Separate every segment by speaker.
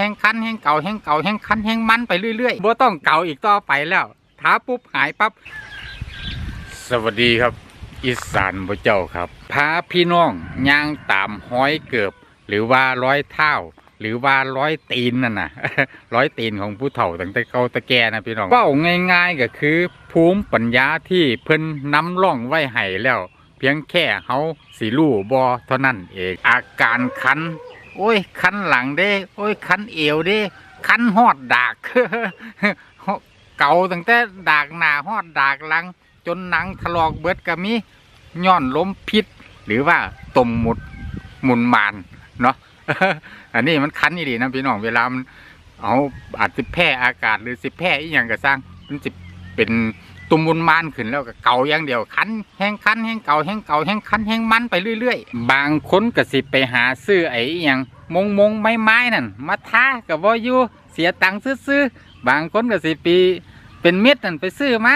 Speaker 1: แห้งคันแห้งเก่าแห้งเก่าแห้งคันแห้งมันไปเรื่อยๆบ่ต้องเก่าอีกต่อไปแล้วท้าปุ๊บหายปั๊บสวัสดีครับ อีสานบ่เจ้าครับพาพี่น้องย่างตามห้อยเกือบหรือว่าร้อยเท้าหรือว่าร้อยตีนนั่นน่ะร้อยตีนของผู้เฒ่าตั้งแต่เกาตะแกนะพี่น้องเป้าง่าย ๆ ก็คือ ภูมิปัญญาที่เพิ่นนำร่องไว้ให้แล้ว เพียงแค่เฮาสิรู้บ่เท่านั้นเองอาการคัน โอ้ย คันหลังเด้ โอ้ย คันเอวเด้ คันฮอดดาก เก่าตั้งแต่ดากหน้าฮอดดากหลัง จนหนังถลอกเบิดก็มีย้อนล้มพิษ หรือว่าตมหมุดหมุนมานเนาะอันนี้มันคันนี่ดีนะพี่น้องเวลามันเอาอาจจะแพร่อากาศหรือสิแพร่อีหยังก็สร้างมันสิเป็น ตุมมุนมานขึ้นแล้วก็เก่าอย่างเดียวคันแห้งคันแห้งเก่าแห้งเก่าแห้งคันแห้งมันไปเรื่อยๆ บางคนก็สิไปหาซื้อไอ้อหยังมงมงไม้ไม้นั่นมาท้ากับว่าอยู่เสียตังค์ซื้อๆบางคนก็สิปี เป็นเม็ดนั่นไปซื้อมา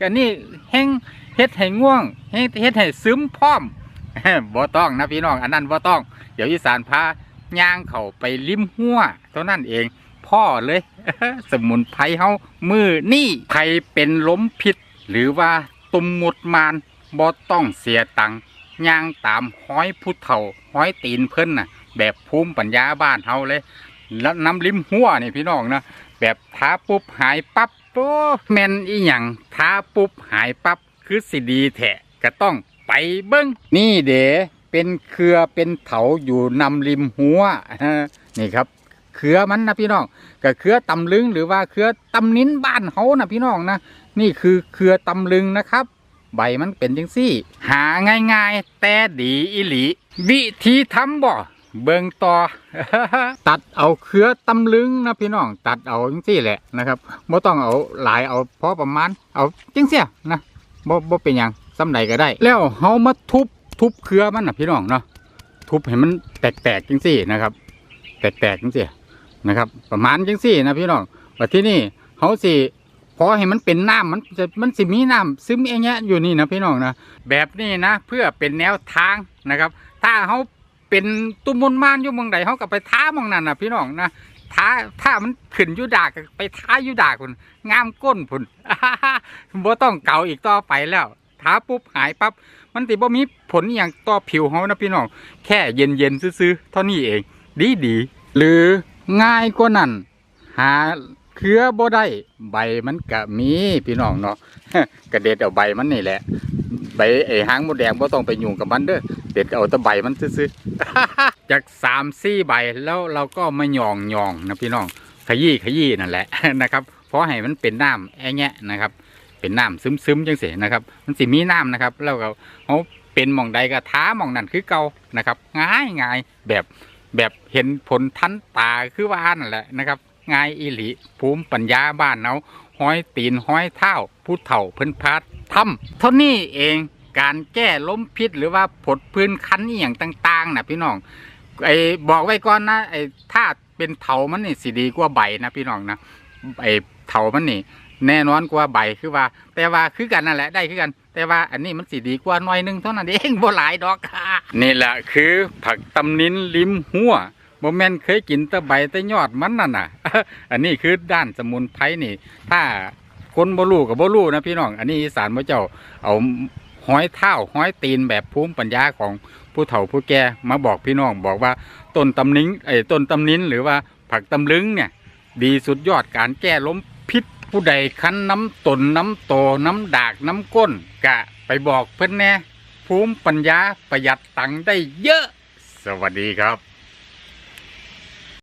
Speaker 1: ก็นี่แห้งเฮ็ดให้ง่วงเฮ็ดเฮ็ดให้ซึมพร้อมบ่ต้องนะพี่น้องอันนั้นบ่ต้อง เดี๋ยวอีสานพาย่างเขาไปริมหัวเท่านั้นเอง พ่อเลย สมุนไพรเฮามือนี่ใครเป็นล้มพิษ หรือว่าตุ่มหมดมานบ่ต้องเสียตังค์ย่างตามห้อยผู้เฒ่าห้อยตีนเพิ่นน่ะ แบบภูมิปัญญาบ้านเฮาเลย แล้วน้ำริมหัวนี่พี่น้องนะแบบท้าปุ๊บหายปั๊บโอ้แม่นอีหยังท้าปุ๊บหายปั๊บคือสิดีแทะก็ต้องไปเบิ้งนี่เด๋เป็นเครือเป็นเถาอยู่นำริมหัวนี่ครับ เครือมันนะพี่น้องก็เครือตำลึงหรือว่าเครือตำนิ้นบ้านเฮานะพี่น้องนะนี่คือเครือตำลึงนะครับ ใบมันเป็นจังซี่ หาง่ายๆ แต่ดีอิหลี วิธีทำบ่เบิ่งต่อ ตัดเอาเครือตำลึงนะพี่น้อง ตัดเอาจังซี่แหละนะครับบ่ต้องเอาหลายเอาพอประมาณ เอาจังเสียนะบ่บ่เป็นหยังสำใดก็ได้ แล้วเฮามาทุบทุบเครือมันนะพี่น้องเนาะทุบให้มันแตกๆจังซี่นะครับ แตกๆจังซี่ นะครับ ประมาณจังซี่นะพี่น้องว่าที่นี่เฮาสิพอให้มันเป็นน้ำมันจะมันสิมีน้ำซึมเองเงี้ยอยู่นี่นะพี่น้องนะแบบนี้นะเพื่อเป็นแนวทางนะครับ ถ้าเฮาเป็นตุ่มมนมานอยู่เมืองใดเฮาก็ไปท้าเมองนั่นนะพี่น้องนะท้าถ้ามันขึ้นยูดากไปท้าอยู่ดากพุ่นงามก้นพุ่นบ่ต้องเก่าอีกต่อไปแล้วท้าปุ๊บหายปั๊บมันติบ่มีผลอย่างต่อผิวเฮานะพี่น้อง แค่เย็นๆซื่อๆเท่านี้เอง ดีดีหรือ ง่ายกว่านั้น หาเครือบ่ได้ใบมันก็มีพี่น้องเนาะกระเด็ดเอาใบมันนี่แหละใบไอ้หางมดแดงบ่ต้องไปยุ่งกับมันเด้อเด็ดเอาแต่ใบมันซื่อๆจากสามสี่ใบแล้วเราก็มาหย่องหย่องนะพี่น้องขยี้ขยี้นั่นแหละนะครับเพราะให้มันเป็นน้ำแอะแงะนะครับ เป็นน้ำซึมๆจังเสียนะครับ มันสิมีน้ำนะครับ แล้วก็เขาเป็นหมองใดก็ท้าหมองนั่นคือเก่านะครับ ง่ายง่ายแบบ แบบเห็นผลทันตาคือว่านั่นแหละนะครับง่ายอีหลีภูมิปัญญาบ้านเนาห้อยตีนห้อยเท้าผู้เฒ่าเพิ่นพาดทำเท่านี้เองการแก้ล้มพิษหรือว่าผดพื้นคันอหย่างต่างๆนะพี่น้องไอ้บอกไว้ก่อนนะไอ้ถ้าเป็นเถามันนี่สิดีกว่าใบนะพี่น้องนะไอ้เถามันนี่ แน่นอนกว่าใบคือว่า แต่ว่าคือกันนั่นแหละได้คือกัน แต่ว่าอันนี้มันสีดีกว่าหน่อยนึงเท่านั้นเองบ่หลายดอกค่ะนี่แหละคือผักตำนินริมหัวบ่แม่นเคยกินแต่ใบแต่ยอดมันนั่นน่ะ อันนี้คือด้านสมุนไพรนี่ ถ้าคนบ่รู้กับบ่รู้นะพี่น้อง อันนี้อีสานพระเจ้าเอาห้อยเท้าห้อยตีนแบบภูมิปัญญาของผู้เฒ่าผู้แก่มาบอกพี่น้องบอกว่าต้นตำนินไอ้ต้นตำนินหรือว่าผักตำลึงเนี่ย ดีสุดยอดการแก้ล้มพิษ ผู้ใดคันน้ำตนน้ำโตน้ำดากน้ำก้น กะไปบอกเพื่อนแน่ภูมิปัญญาประหยัดตังค์ได้เยอะ สวัสดีครับ